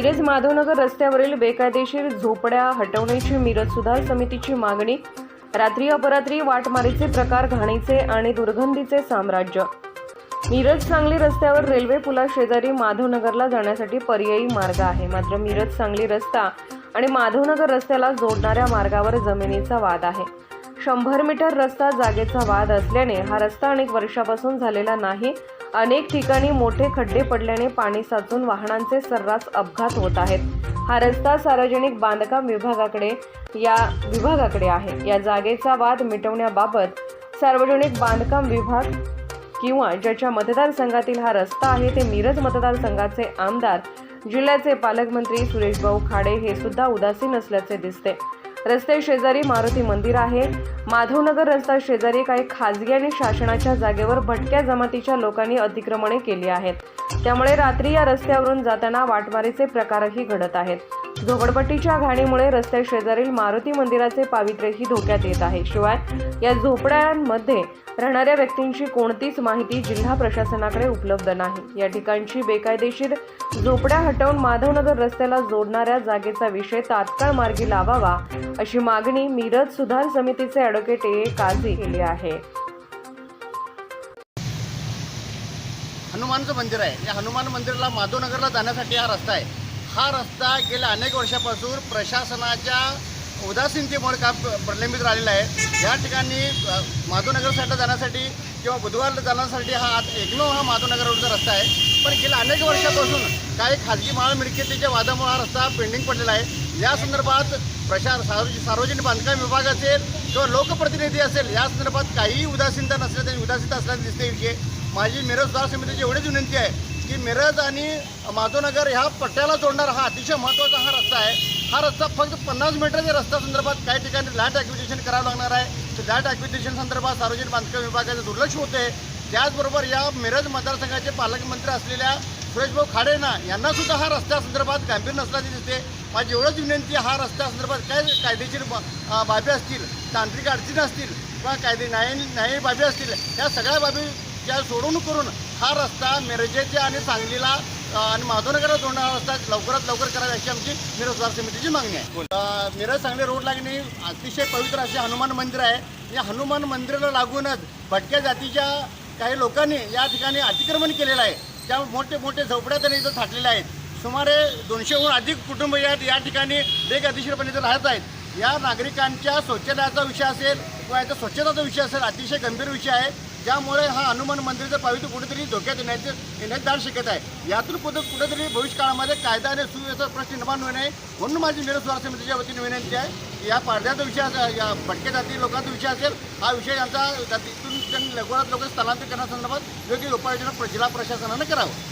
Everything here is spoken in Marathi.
मिरज माधवनगर रस्त्यावरील बेकायदेशीर झोपड्या हटवण्याची मिरज सुधार समितीची मागणी. रात्री अपरात्री वाटमारीचे प्रकार घाणीचे आणि दुर्गंधीचे साम्राज्य. मिरज सांगली रस्त्यावर रेल्वे पुला शेजारी माधवनगरला जाण्यासाठी पर्यायी मार्ग आहे. मात्र मिरज सांगली रस्ता आणि माधवनगर रस्त्याला जोडणाऱ्या मार्गावर जमिनीचा वाद आहे. शंभर मीटर रस्ता जागेचा वाद असल्याने हा रस्ता अनेक वर्षापासून झालेला नाही. अनेक ठिकाणी मोठे खड्डे पडल्याने पाणी साचून वाहनांचे सर्रास अपघात होत आहेत. हा रस्ता सार्वजनिक बांधकाम विभागाकडे या विभागाकडे आहे. या जागेचा वाद मिटवण्याबाबत सार्वजनिक बांधकाम विभाग किंवा ज्याच्या मतदारसंघातील हा रस्ता आहे ते मिरज मतदारसंघाचे आमदार जिल्ह्याचे पालकमंत्री सुरेशभाऊ खाडे हे सुद्धा उदासीन असल्याचे दिसते. रस्ते शेजारी मारुती मंदिर आहे. माधवनगर रस्ता शेजारी काही खाजगी आणि शासनाच्या जागेवर भटक्या जमातीच्या लोकांनी अतिक्रमणे केली आहेत. त्यामुळे रात्री या रस्त्यावरून जाताना वाटमारीचे प्रकारही घडत आहेत. झोपडपट्टीच्या घाणीमुळे रस्त्या शेजारील मारुती मंदिराचे पावित्र्यही धोक्यात येत आहे. शिवाय या झोपड्यांमध्ये राहणाऱ्या व्यक्तींची कोणतीच माहिती जिल्हा प्रशासनाकडे उपलब्ध नाही. या ठिकाणची बेकायदेशीर झोपड्या हटवून माधवनगर रस्त्याला जोडणाऱ्या जागेचा विषय तात्काळ मार्गी लावावा अशी मागणी मिरज सुधार समितीचे ॲडव्होकेट ए. काझी केली आहे. हनुमानचं मंदिर आहे. या हनुमान मंदिराला माधवनगरला जाण्यासाठी हा रस्ता आहे. हा रस्ता गेल्या अनेक वर्षापासून प्रशासनाच्या उदासीनतेमुळे काम प्रलंबित राहिलेला आहे. या ठिकाणी माधवनगरसाठी माधवनगर जाण्यासाठी किंवा बुधवारला जाण्यासाठी हा आत- एकमेव हा माधवनगरवरचा रस्ता आहे. पण गेल्या अनेक वर्षापासून काही खाजगी माळ मिळकतीच्या वादामुळे हा रस्ता पेंडिंग पडलेला आहे. या संदर्भात प्रशा सार्वजनिक सार्वजनिक बांधकाम विभाग असेल किंवा लोकप्रतिनिधी असेल या संदर्भात काहीही उदासीनता नसल्या त्यांनी उदासीनता असल्याचं दिसते की माझी मिरज सुधार समितीची एवढीच विनंती आहे की मिरज आणि माधवनगर ह्या पट्ट्याला जोडणारा हा अतिशय महत्त्वाचा हा रस्ता आहे. हा रस्ता फक्त पन्नास मीटरच्या रस्त्या संदर्भात काही ठिकाणी लॅट ॲक्विजिशन करावं लागणार आहे. तर लॅट ॲक्विजिशन संदर्भात सार्वजनिक बांधकाम विभागाचं दुर्लक्ष होते. त्याचबरोबर या मिरज मतदारसंघाचे पालकमंत्री असलेल्या सुरेशभाऊ खाडेना यांना सुद्धा हा रस्त्या संदर्भात गांभीर नसल्याचे दिसते. माझी एवढंच विनंती हा रस्त्या संदर्भात काय कायदेशीर बाबी असतील तांत्रिक अडचणी असतील किंवा कायदे न्याय न्यायी बाबी असतील या सगळ्या बाबी त्या सोडून करून हा रस्ता मिरजेच्या आणि सांगलीला आणि माधवनगरला जोडणारा रस्ता लवकरात लवकर करावी अशी आमची मिरज समितीची मागणी आहे. मिरज सांगली रोड लागणी अतिशय पवित्र असे हनुमान मंदिर आहे. या हनुमान मंदिराला लागूनच भटक्या जातीच्या काही लोकांनी या ठिकाणी अतिक्रमण केलेलं आहे. त्या मोठे मोठे झोपड्या त्यांनी इथं थाटलेल्या आहेत. सुमारे दोनशेहून अधिक कुटुंब या या ठिकाणी बेकायदेशीरपणे इथं राहत आहेत. या नागरिकांच्या शौचालयाचा विषय असेल किंवा याचा स्वच्छताचा विषय असेल अतिशय गंभीर विषय आहे. ज्यामुळे हा हनुमान मंदिराचं पावित्र्य कुठेतरी धोक्यात येण्याचे येण्याची दाट शिकत आहे. यातून कुठे कुठेतरी भविष्यकाळामध्ये कायदा आणि सुव्यवस्था प्रश्न निर्माण होऊ नये म्हणून माझी मिरज सुधार समितीच्या वतीने विनंती आहे की या पडद्याचा विषय असेल, या भटक्या जाती लोकांचा विषय असेल हा विषय यांचा जातीतून त्यांनी लवकरात लवकर स्थलांतर करण्यासंदर्भात योग्य उपाययोजना प्र- जिल्हा प्रशासनानं करावं.